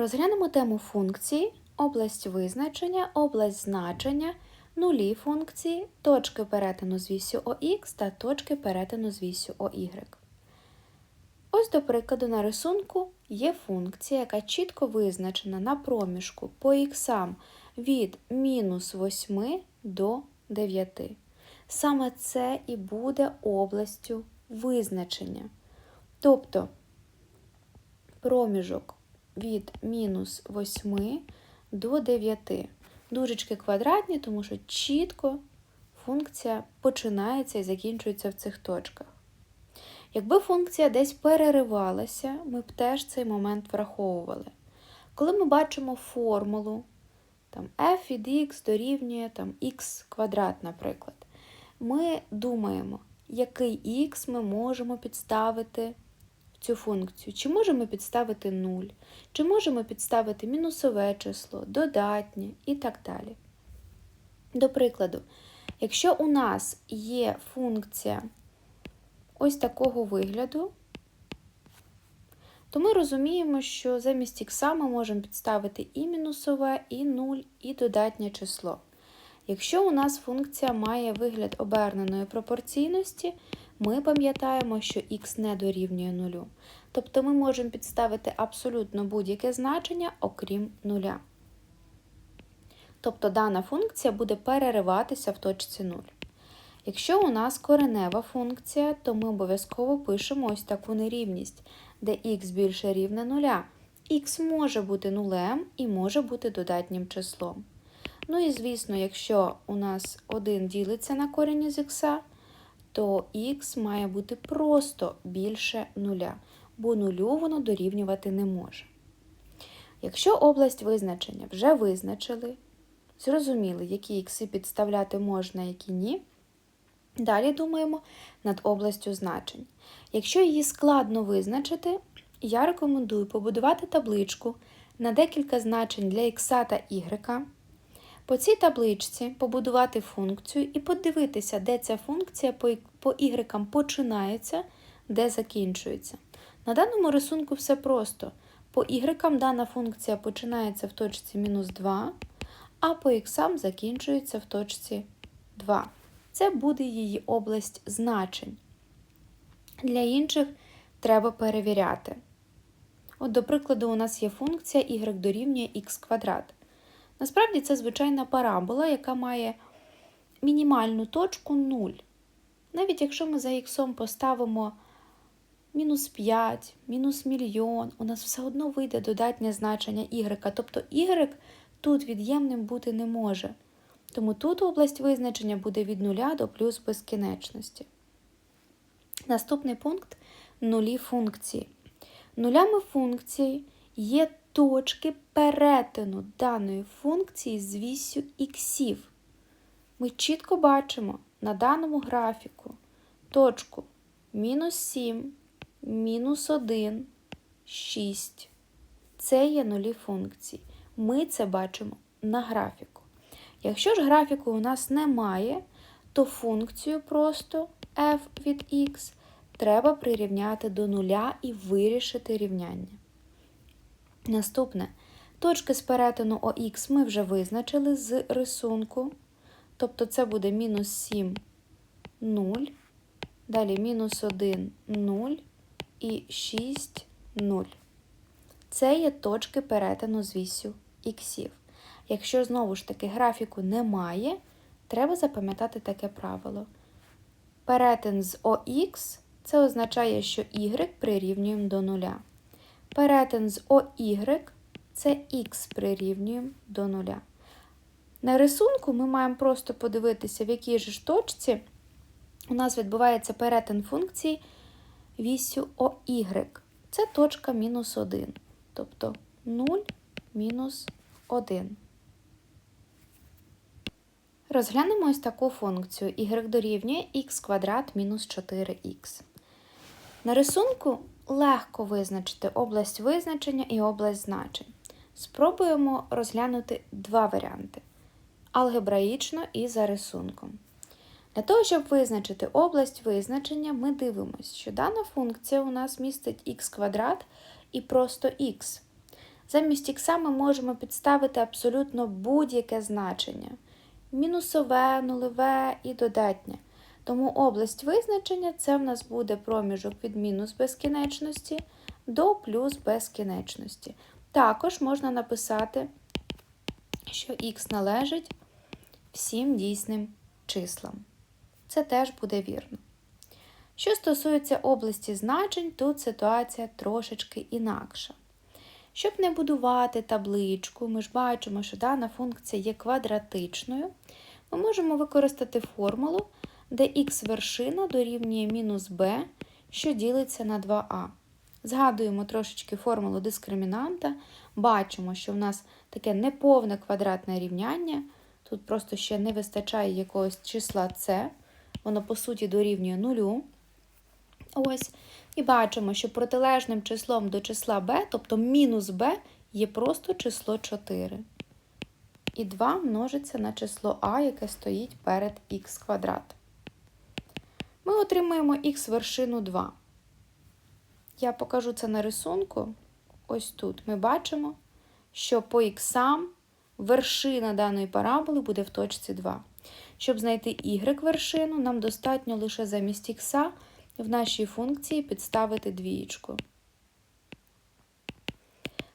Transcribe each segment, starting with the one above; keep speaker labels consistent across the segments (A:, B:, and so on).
A: Розглянемо тему функції, область визначення, область значення, нулі функції, точки перетину з вісю ОХ та точки перетину з вісю ОY. Ось, до прикладу, на рисунку є функція, яка чітко визначена на проміжку по іксам від мінус 8 до 9. Саме це і буде областю визначення. Тобто проміжок від мінус 8 до 9. Дужечки квадратні, тому що чітко функція починається і закінчується в цих точках. Якби функція десь переривалася, ми б теж цей момент враховували. Коли ми бачимо формулу, там f від x дорівнює там, x квадрат, наприклад, ми думаємо, який x ми можемо підставити цю функцію. Чи можемо підставити 0, чи можемо підставити мінусове число, додатнє і так далі. До прикладу, якщо у нас є функція ось такого вигляду, то ми розуміємо, що замість х ми можемо підставити і мінусове, і 0, і додатнє число. Якщо у нас функція має вигляд оберненої пропорційності, ми пам'ятаємо, що х не дорівнює нулю. Тобто ми можемо підставити абсолютно будь-яке значення, окрім нуля. Тобто дана функція буде перериватися в точці 0. Якщо у нас коренева функція, то ми обов'язково пишемо ось таку нерівність, де х більше рівне нуля. х може бути нулем і може бути додатнім числом. Ну і звісно, якщо у нас 1 ділиться на корінь із х, то х має бути просто більше нуля, бо нулю воно дорівнювати не може. Якщо область визначення вже визначили, зрозуміли, які ікси підставляти можна, які ні. Далі думаємо над областю значень. Якщо її складно визначити, я рекомендую побудувати табличку на декілька значень для х та y. По цій табличці побудувати функцію і подивитися, де ця функція по y починається, де закінчується. На даному рисунку все просто. По y дана функція починається в точці мінус 2, а по х закінчується в точці 2. Це буде її область значень. Для інших треба перевіряти. От, до прикладу, у нас є функція y дорівнює х квадрат. Насправді це звичайна парабола, яка має мінімальну точку 0. Навіть якщо ми за х поставимо мінус 5, мінус мільйон, у нас все одно вийде додатнє значення y, тобто y тут від'ємним бути не може. Тому тут область визначення буде від 0 до плюс безкінечності. Наступний пункт нулі функції. Нулями функції є точки перетину даної функції з вісю іксів. Ми чітко бачимо на даному графіку точку мінус 7, мінус 1, 6. Це є нулі функції. Ми це бачимо на графіку. Якщо ж графіку у нас немає, то функцію просто f від x треба прирівняти до нуля і вирішити рівняння. Наступне точки з перетину ОХ ми вже визначили з рисунку. Тобто це буде мінус 7, 0, далі мінус 1, 0 і 6, 0. Це є точки перетину з вісю іксів. Якщо знову ж таки графіку немає, треба запам'ятати таке правило. Перетин з ОХ це означає, що y прирівнюємо до нуля. Перетин з OY це х прирівнюємо до нуля. На рисунку ми маємо просто подивитися, в якій же ж точці у нас відбувається перетин функції вісю OY. Це точка мінус 1, тобто 0 мінус 1. Розглянемо ось таку функцію y дорівнює х квадрат мінус 4х. На рисунку легко визначити область визначення і область значень. Спробуємо розглянути два варіанти алгебраїчно і за рисунком. Для того, щоб визначити область визначення, ми дивимося, що дана функція у нас містить х квадрат і просто х. Замість х ми можемо підставити абсолютно будь-яке значення. Мінусове, нулеве і додатнє. Тому область визначення це в нас буде проміжок від мінус безкінечності до плюс безкінечності. Також можна написати, що х належить всім дійсним числам. Це теж буде вірно. Що стосується області значень, тут ситуація трошечки інакша. Щоб не будувати табличку, ми ж бачимо, що дана функція є квадратичною, ми можемо використати формулу, де х вершина дорівнює мінус b, що ділиться на 2а. Згадуємо трошечки формулу дискримінанта, бачимо, що в нас таке неповне квадратне рівняння, тут просто ще не вистачає якогось числа c, воно по суті дорівнює нулю. Ось. І бачимо, що протилежним числом до числа b, тобто мінус b, є просто число 4. І 2 множиться на число а, яке стоїть перед х квадрат. Ми отримаємо х вершину 2. Я покажу це на рисунку. Ось тут ми бачимо, що по х вершина даної параболи буде в точці 2. Щоб знайти y вершину, нам достатньо лише замість х в нашій функції підставити двієчку.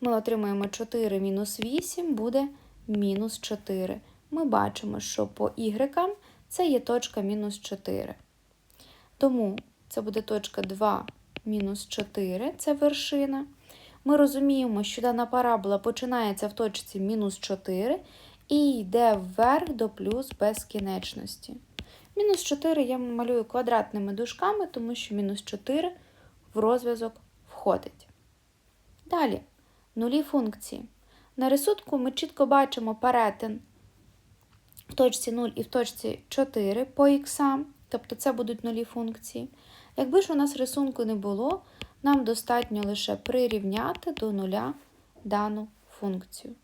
A: Ми отримаємо 4 мінус 8 буде мінус 4. Ми бачимо, що по y це є точка мінус 4. Тому це буде точка 2 мінус 4, це вершина. Ми розуміємо, що дана парабола починається в точці мінус 4 і йде вверх до плюс безкінечності. Мінус 4 я малюю квадратними дужками, тому що мінус 4 в розв'язок входить. Далі, нулі функції. На рисунку ми чітко бачимо перетин в точці 0 і в точці 4 по х, тобто це будуть нулі функції. Якби ж у нас рисунку не було, нам достатньо лише прирівняти до нуля дану функцію.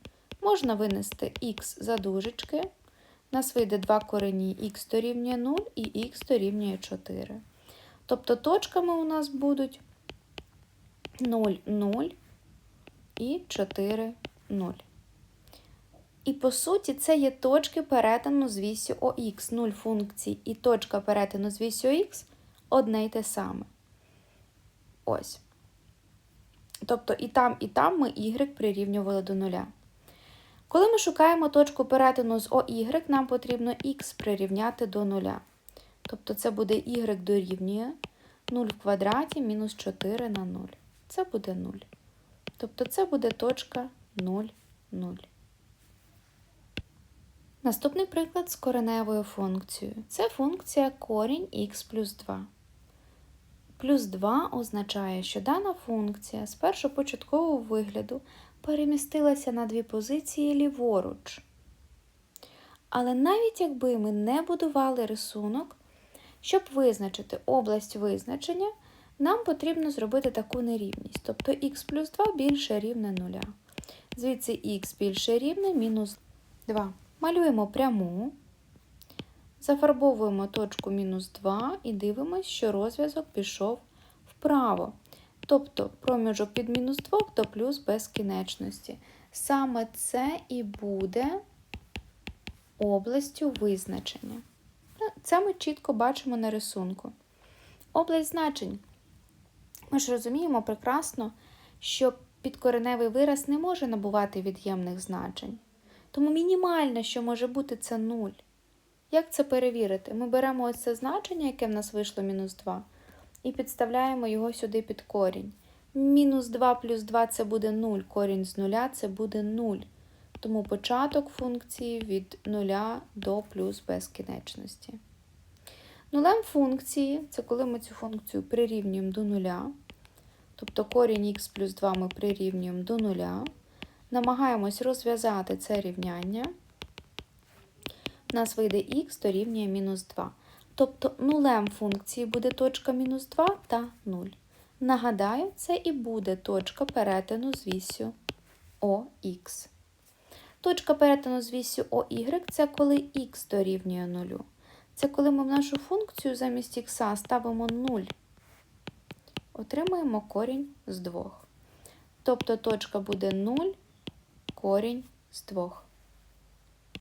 A: Можна винести х за дужечки. У нас вийде два корені х дорівнює 0 і х дорівнює 4. Тобто точками у нас будуть 0, 0 і 4, 0. І по суті, це є точки перетину з вісю ОХ. 0 функцій і точка перетину з вісю Х одне й те саме. Ось. Тобто і там, і там ми y прирівнювали до нуля. Коли ми шукаємо точку перетину з OY, нам потрібно x прирівняти до нуля. Тобто це буде y дорівнює 0 в квадраті мінус 4 на 0. Це буде 0. Тобто це буде точка 0, 0. Наступний приклад з кореневою функцією. Це функція корінь х плюс 2. Плюс 2 означає, що дана функція з першопочаткового вигляду перемістилася на дві позиції ліворуч. Але навіть якби ми не будували рисунок, щоб визначити область визначення, нам потрібно зробити таку нерівність, тобто х плюс 2 більше рівне 0. Звідси х більше рівне мінус 2. Малюємо пряму, зафарбовуємо точку мінус 2 і дивимося, що розв'язок пішов вправо. Тобто проміжок від мінус 2 до плюс безкінечності. Саме це і буде областю визначення. Ну, це ми чітко бачимо на рисунку. Область значень. Ми ж розуміємо прекрасно, що підкореневий вираз не може набувати від'ємних значень. Тому мінімальне, що може бути, це 0. Як це перевірити? Ми беремо ось це значення, яке в нас вийшло мінус 2 і підставляємо його сюди під корінь. Мінус 2 плюс 2 це буде 0, корінь з 0 це буде 0. Тому початок функції від 0 до плюс безкінечності. Нулем функції це коли ми цю функцію прирівнюємо до 0. Тобто корінь х плюс 2 ми прирівнюємо до 0. Намагаємось розв'язати це рівняння. У нас вийде х дорівнює мінус 2. Тобто нулем функції буде точка мінус 2 та 0. Нагадаю, це і буде точка перетину з вісю ОХ. Точка перетину з вісю OY це коли х дорівнює 0. Це коли ми в нашу функцію замість х ставимо 0. Отримаємо корінь з 2. Тобто точка буде 0, корінь з 2.